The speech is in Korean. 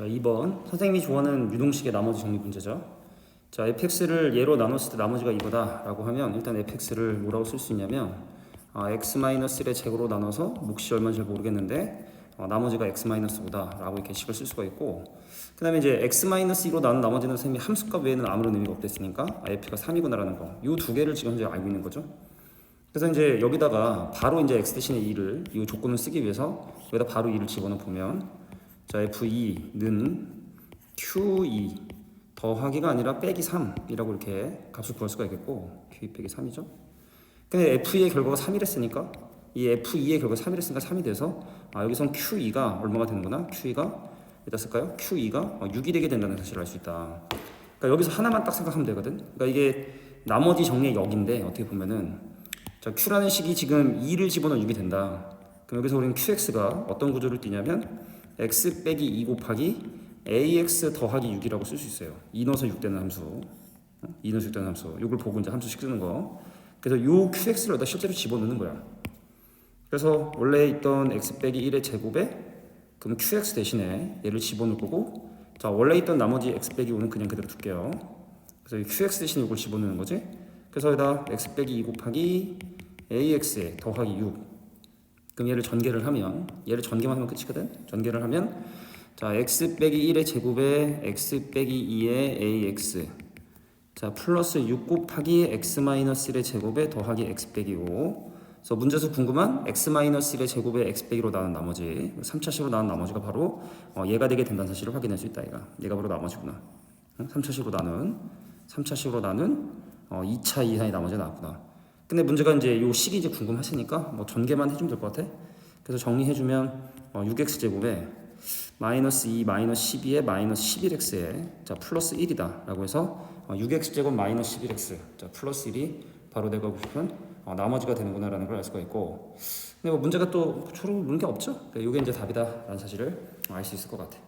자, 2번. 선생님이 좋아하는 유동식의 나머지 정리 문제죠. 자, fx를 예로 나눴을 때 나머지가 이거다 라고 하면 일단 fx를 뭐라고 쓸 수 있냐면 아, x-1의 제곱으로 나눠서 몫이 얼마인지 잘 모르겠는데 어, 나머지가 x-5다 라고 이렇게 식을 쓸 수가 있고 그 다음에 이제 x-2로 나눈 나머지는 선생님이 함수값 외에는 아무런 의미가 없댔으니까 아, f가 3이구나라는 거. 이 두 개를 지금 현재 알고 있는 거죠. 그래서 이제 여기다가 바로 이제 x 대신에 2를 이 조건을 쓰기 위해서 여기다 바로 2를 집어넣어 보면 자 f2는 q2 더하기가 아니라 빼기 3이라고 이렇게 값을 구할 수가 있겠고 q2 빼기 3이죠. 근데 f2의 결과가 3이랬으니까 이 f2의 결과가 3이랬으니까 3이 돼서 아 여기선 q2가 얼마가 되는구나 q2가 여기다 쓸까요? q2가 6이 되게 된다는 사실을 알 수 있다. 그러니까 여기서 하나만 딱 생각하면 되거든. 그러니까 이게 나머지 정리의 역인데 어떻게 보면은 자 q라는 식이 지금 2를 집어넣어 6이 된다. 그럼 여기서 우리는 qx가 어떤 구조를 띠냐면 x 빼기 2 곱하기 ax 더하기 6이라고 쓸 수 있어요. 2 넣어서 6 되는 함수. 어? 2 넣어서 6 되는 함수. 이걸 보고 이제 함수식 쓰는 거. 그래서 요 qx를 여기다 실제로 집어넣는 거야. 그래서 원래 있던 x 빼기 1의 제곱에 그럼 qx 대신에 얘를 집어넣을 거고 자 원래 있던 나머지 x 빼기 5는 그냥 그대로 둘게요. 그래서 이 qx 대신에 이걸 집어넣는 거지. 그래서 여기다 x 빼기 2 곱하기 ax에 더하기 6 그럼 얘를 전개를 하면 얘를 전개만 하면 끝이거든. 전개를 하면 자 x 빼기 1의 제곱에 x 빼기 2의 ax. 자 플러스 6 곱하기 x 마이너스 1의 제곱에 더하기 x 빼기 5 그래서 문제에서 궁금한 x 마이너스 1의 제곱에 x 빼기로 나눈 나머지 3차식으로 나눈 나머지가 바로 어, 얘가 되게 된다는 사실을 확인할 수 있다 얘가. 얘가 바로 나머지구나. 응? 3차식으로 나눈 3차식으로 나눈 어, 2차 이상의 나머지가 나왔구나 근데 문제가 이제 요 식이 이제 궁금하시니까 뭐 전개만 해주면 될 것 같아. 그래서 정리해주면 어, 6x 제곱에 마이너스 2 마이너스 12에 마이너스 11x에 자 플러스 1이다 라고 해서 어, 6x 제곱 마이너스 11x 자 플러스 1이 바로 내가 싶은 어, 나머지가 되는구나 라는 걸 알 수가 있고. 근데 뭐 문제가 또 초록 물은 게 없죠? 그러니까 이게 이제 답이다 라는 사실을 알 수 있을 것 같아